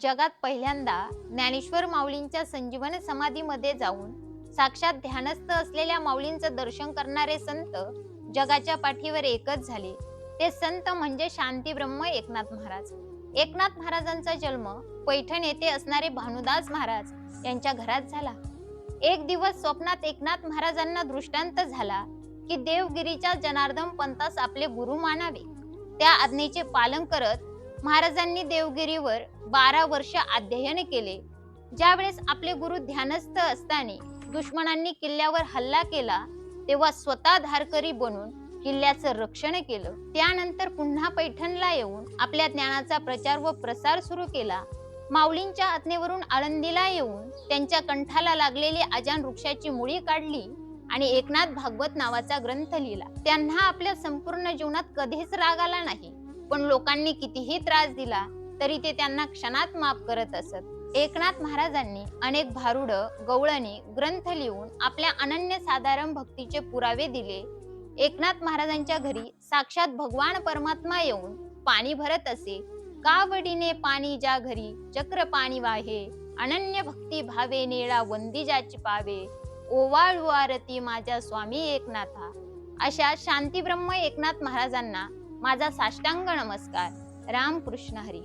जगात पहिल्यांदा ज्ञानेश्वर माऊलींच्या संजीवन समाधीमध्ये जाऊन साक्षात ध्यानस्थ असलेल्या माऊलींचं दर्शन करणारे संत जगाच्या पाठीवर एकच झाले. ते संत म्हणजे शांती ब्रह्म एकनाथ महाराज. एकनाथ महाराजांचा जन्म पैठण येथे असणारे भानुदास महाराज यांच्या घरात झाला. एक दिवस स्वप्नात एकनाथ महाराजांना दृष्टांत झाला की देवगिरीच्या जनार्दन पंतास आपले गुरु मानावे. त्या आज्ञेचे पालन करत महाराजांनी देवगिरीवर बारा वर्ष अध्ययन केले. ज्यावेळेस आपले गुरु ध्यानस्थ असताना दुश्मनांनी किल्ल्यावर हल्ला केला तेव्हा स्वतः धारकरी बनून किल्ल्याचं रक्षण केलं. त्यानंतर पुन्हा पैठणला येऊन आपल्या ज्ञानाचा प्रचार व प्रसार सुरू केला. माऊलींच्या आज्ञेवरून आळंदीला येऊन त्यांच्या कंठाला लागलेली अजान वृक्षाची मुळी काढली आणि एकनाथ भागवत नावाचा ग्रंथ लिहिला. त्यांना आपल्या संपूर्ण जीवनात कधीच राग आला नाही. पण लोकांनी कितीही त्रास दिला तरी ते त्यांना क्षणात माफ करत असत. एकनाथ महाराजांनी अनेक भारुड गवळणी ग्रंथ लिहून आपल्या अनन्य साधारण भक्तीचे पुरावे दिले. एकनाथ महाराजांच्या घरी साक्षात भगवान परमात्मा येऊन पाणी भरत असे. कावडीने पाणी ज्या घरी? चक्र पाणी वाहे. अनन्य भक्ती भावे नेळा वंदी ज्याची पावे. ओवाळू आरती माझ्या स्वामी एकनाथा अशा शांतीब्रह्म एकनाथ महाराजांना माझा साष्टांग नमस्कार. रामकृष्ण हरी.